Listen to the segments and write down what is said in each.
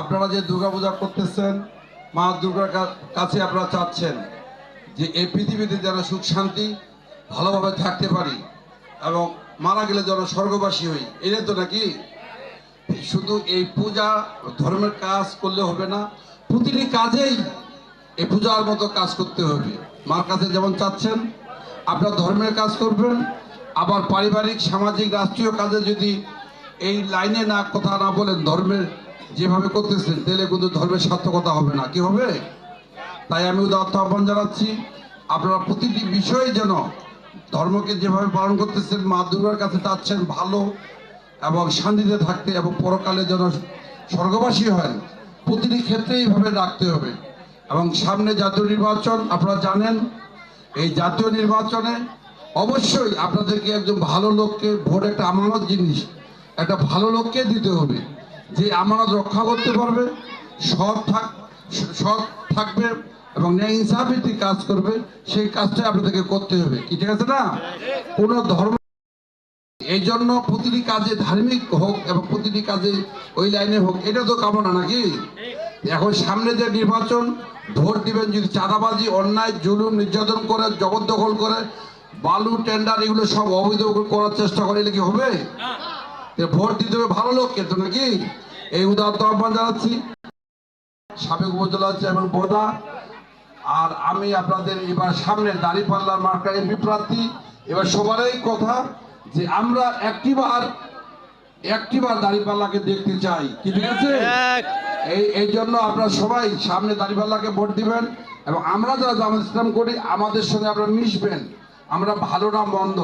আপনারা যে দুর্গাপূজা করতেছেন, মা দুর্গার কাছে আপনারা চাচ্ছেন যে এই পৃথিবীতে যেন সুখ শান্তি ভালোভাবে থাকতে পারি এবং মারা গেলে যেন স্বর্গবাসী হই। এটা তো নাকি? শুধু এই পূজা ধর্মের কাজ করলে হবে না, প্রতিটি কাজেই এই পূজার মতো কাজ করতে হবে। মার কাছে যেমন চাচ্ছেন, আপনার ধর্মের কাজ করবেন, আবার পারিবারিক, সামাজিক, রাষ্ট্রীয় কাজে যদি এই লাইনে না, কথা না বলেন, ধর্মের যেভাবে করতেছেন তাহলে কিন্তু ধর্মের সার্থকতা হবে না। কি হবে? তাই আমি উদাত্ত আহ্বান জানাচ্ছি, আপনারা প্রতিটি বিষয়ে যেন ধর্মকে যেভাবে পালন করতেছেন, মা দুর্গার কাছে চাচ্ছেন ভালো এবং শান্তিতে থাকতে এবং পরকালে যেন স্বর্গবাসী হয় প্রতিটি ক্ষেত্রে এইভাবে রাখতে হবে। এবং সামনে জাতীয় নির্বাচন, আপনারা জানেন, এই জাতীয় নির্বাচনে অবশ্যই আপনাদেরকে একজন ভালো লোককে, ভোট একটা আমানত জিনিস, একটা ভালো লোককে দিতে হবে। যে আমানত রক্ষা করতে পারবে, সৎ থাক সৎ থাকবে এবং ন্যায় ইনসাফিতি কাজ করবে, সেই কাজটাই আপনাদেরকে করতে হবে। কি ঠিক আছে না? কোনো ধর্ম এই জন্য প্রতিটি কাজে ধার্মিক হোক এবং প্রতিটি কাজে ওই লাইনে হোক, এটা তো কামনা নাকি? এখন সামনে যে নির্বাচন, ভোট দিবেন যদি চাঁদাবাজি, অন্যায়, জুলুম, নির্যাতন করে জবরদখল করে, বালু, টেন্ডার, এগুলো সব অবৈধ করার চেষ্টা করে এলে কি হবে? ভোট দিতে হবে ভালো লোককে তো নাকি? এই উদাহরণ আহ্বান জানাচ্ছি। সাবেক উপজেলা চেয়ারম্যান বোদা আর আমি আপনাদের এবার সামনে দাঁড়িপাল্লার মার্কা এমপি প্রার্থী। এবার সবারই কথা যে আমরা একটিবার একটিবার দাঁড়িপাল্লাকে দেখতে চাই। কি ঠিক আছে? এই এই জন্য আপনারা সবাই সামনে দাঁড়িপাল্লাকে ভোট দিবেন এবং আমরা যারা জামাত ইসলাম করি আমাদের সঙ্গে আপনারা মিশবেন। আমরা ভালো না মন্দ।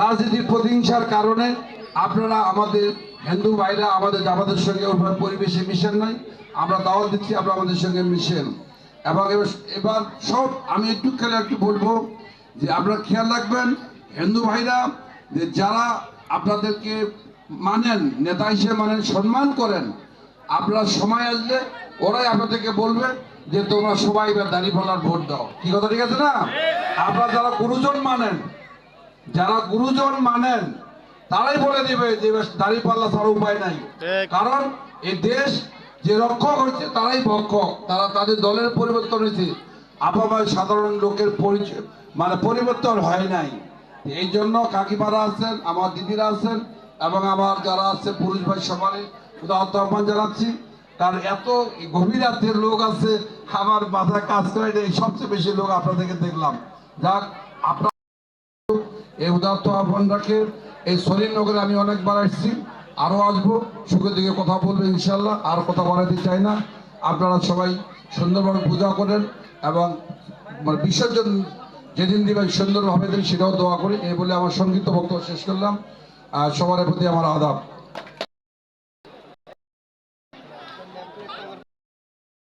রাজনীতির প্রতিহিংসার কারণে আপনারা আমাদের হিন্দু ভাইরা আমাদের জামাতের সঙ্গে ওইভাবে পরিবেশে মিশেন নাই। আমরা দাওয়াত দিচ্ছি, আপনারা আমাদের সঙ্গে মিশেন। এবং এবার সব আমি একটু খেলে একটু বলব যে আপনারা খেয়াল রাখবেন, হিন্দু ভাইরা যে যারা আপনাদেরকে মানেন, নেতা হিসেবে মানেন, সম্মান করেন, আপনার সময় আসলে ওরাই আপনাদেরকে বলবে যে তোমরা সবাই এবার দাঁড়িপাল্লার ভোট দাও। কি কথা ঠিক আছে না? আপনারা যারা গুরুজন মানেন, যারা গুরুজন মানেন তারাই বলে দিবে যে দাঁড়িয়ে দাঁড়িপাল্লা ছাড়া উপায় নাই। কারণ এই দেশ যে রক্ষক হচ্ছে তারাই ভক্ষক। তারা তাদের দলের পরিবর্তন হয়েছে। আপামায় সাধারণ লোকের পরিচয় মানে পরিবর্তন হয় নাই। এই জন্য কাকিমারা আছেন আমার দিদিরা আছেন এবং আমার যারা আছে পুরুষ ভাই সবারই উদাহরণ আহ্বান জানাচ্ছি। কারণ এত গভীর রাতের লোক আছে আমার মাথা কাজ করে নেই সবচেয়ে বেশি লোক আপনাদেরকে দেখলাম। যাক আপনার এই উদাত্ত আহ্বান রাখে এই শরীরনগরে আমি অনেকবার আসছি আরও আসব, সুখের দিকে কথা বলব ইনশাল্লাহ, আর কথা বলাতে চাই না। আপনারা সবাই সুন্দরভাবে পূজা করেন এবং মানে বিসর্জন যেদিন দিবেন সুন্দরভাবে দিন, সেটাও দোয়া করি। এই বলে আমার সংক্ষিপ্ত বক্তব্য শেষ করলাম। সবার প্রতি আমার আদাব।